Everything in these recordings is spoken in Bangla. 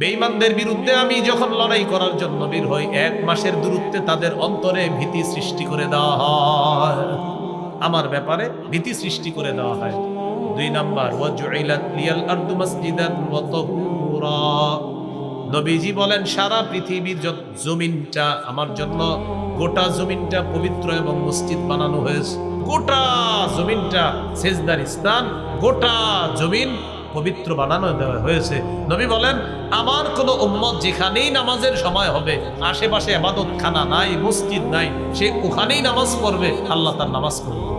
বেঈমানদের বিরুদ্ধে আমি যখন লড়াই করার জন্য বের হই, এক মাসের দূরত্বে তাদের অন্তরে ভীতি সৃষ্টি করে দেওয়া হয়। আমার ব্যাপারে ভীতি সৃষ্টি করে দেওয়া হয়। দুই নাম্বার নবীজি বলেন, সারা পৃথিবীর জমিনটা আমার জন্য, গোটা জমিনটা পবিত্র এবং মসজিদ বানানো হয়েছে। গোটা জমিনটা, সেজদার স্থান, গোটা জমিন পবিত্র বানানো দেওয়া হয়েছে। নবী বলেন, আমার কোনো উম্মত যেখানেই নামাজের সময় হবে, আশেপাশে আবাদত খানা নাই, মসজিদ নাই, সে ওখানেই নামাজ পড়বে, আল্লাহ তার নামাজ করবে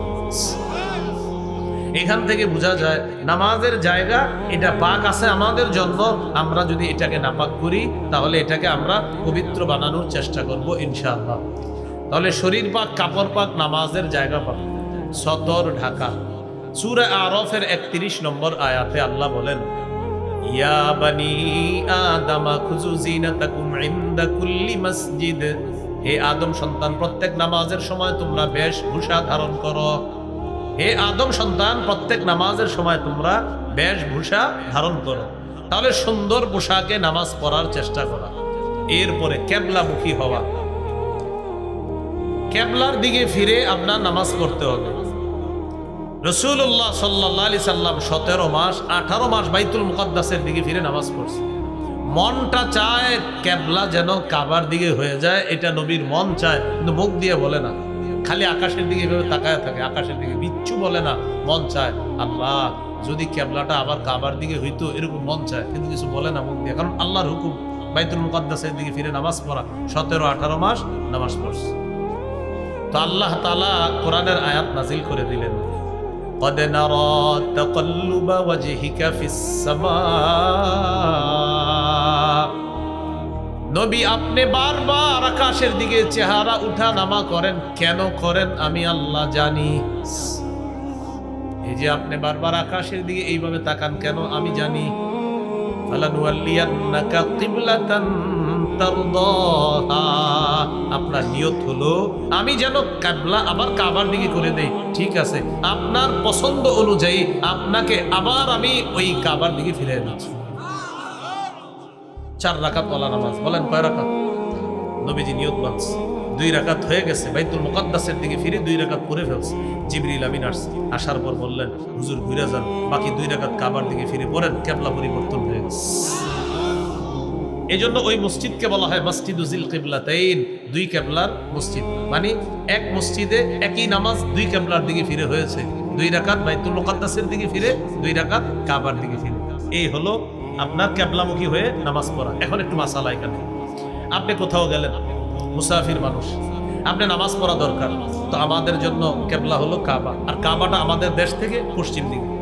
এখান থেকে বোঝা যায়, নামাজের জায়গা এটা পাক আছে আমাদের জন্য, আমরা যদি এটাকে নাপাক করি, তাহলে এটাকে আমরা পবিত্র বানানোর চেষ্টা করব ইনশাআল্লাহ। তাহলে শরীর পাক, কাপড় পাক, নামাজের জায়গা পাক। সতর ঢাকা। আরফের একত্রিশ নম্বর আয়াতে আল্লাহ বলেন, ইয়া বানি আদামা খুজু জিনাতাকুম ইনদা কুল্লি মসজিদ। হে আদম সন্তান, প্রত্যেক নামাজের সময় তোমরা বেশভূষা ধারণ করো। হে আদম সন্তান, প্রত্যেক নামাজের সময় তোমরা ধারণ করো। তাহলে সুন্দর পোশাকে নামাজ পড়ার চেষ্টা করা। এরপরে কেবলামুখী হওয়া। কেবলার দিকে ফিরে আপনার নামাজ পড়তে হবে। রসুল্লাহ সাল্লাহ আলি সাল্লাম সতেরো মাস, আঠারো মাস বাইতুল মুকদ্দাসের দিকে ফিরে নামাজ পড়ছে। মনটা চায় কেবলা যেন কাবার দিকে হয়ে যায়, এটা নবীর মন চায়, কিন্তু মুখ দিয়ে বলে না। খালি আকাশের দিকে এভাবে তাকায় থাকে, আকাশের দিকে বিচ্ছু বলে না, মন চায়, আল্লাহ, যদি কেবলাটা আবার কাবার দিকে হইতো, এরকম মন চায়। কিন্তু কিছু বলে না মুখ দিয়ে, কারণ আল্লাহর হুকুম, বাইতুল মুকদ্দাসের দিকে ফিরে নামাজ পড়া, সতেরো, আঠারো মাস নামাজ পড়ছে। তো আল্লাহ তালা কোরআনের আয়াত নাজিল করে দিলেন। قد نرى تقلب وجهك في السماء নবী আপনি বারবার আকাশের দিকে চেহারা উঠা নামা করেন কেন করেন আমি আল্লাহ জানি এই যে আপনি বারবার আকাশের দিকে এইভাবে তাকান কেন আমি জানি ফালানুয়াল্লিয়ান্নাকা কিবলাতান তারদাহা আপনার নিয়ত হলো, আমি যেন কাবলা আবার কাবার দিকে করে দেই। ঠিক আছে, আপনার পছন্দ অনুযায়ী আপনাকে আবার আমি ওই কাবার দিকে ফিরে দিচ্ছি চার রাকাত ওলা নামাজ, বলেন কয় রাকাত? নবীজি নিয়ত বাঁধছে দুই রাকাত হয়ে গেছে, বাইতুল মুকদ্দাসের দিকে ফিরে দুই রাকাত পরে ফেলছে। জিবরিল আমিন আসছে। আসার পর বললেন, হুজুর ঘুরে যান, বাকি দুই রাকাত কাবার দিকে ফিরে পড়েন, কেবলা পরিবর্তন হয়ে গেছে। এই জন্য ওই মসজিদকে বলা হয় মসজিদ উজিল কেবলাতাইন দুই কেবলার মসজিদ। মানে এক মসজিদে একই নামাজ দুই কেবলার দিকে ফিরে হয়েছে। দুই রাকাত বাইতুল মুকদ্দাসের দিকে ফিরে, দুই রাকাত কাবার দিকে ফিরে। এই হলো আপনার কেবলামুখী হয়ে নামাজ পড়া। এখন একটু মাসালা এখানে। আপনি কোথাও গেলেন? মুসাফির মানুষ। আপনি নামাজ পড়া দরকার। তো আমাদের জন্য কেবলা হলো কাবা। আর কাবাটা আমাদের দেশ থেকে পশ্চিম দিকে।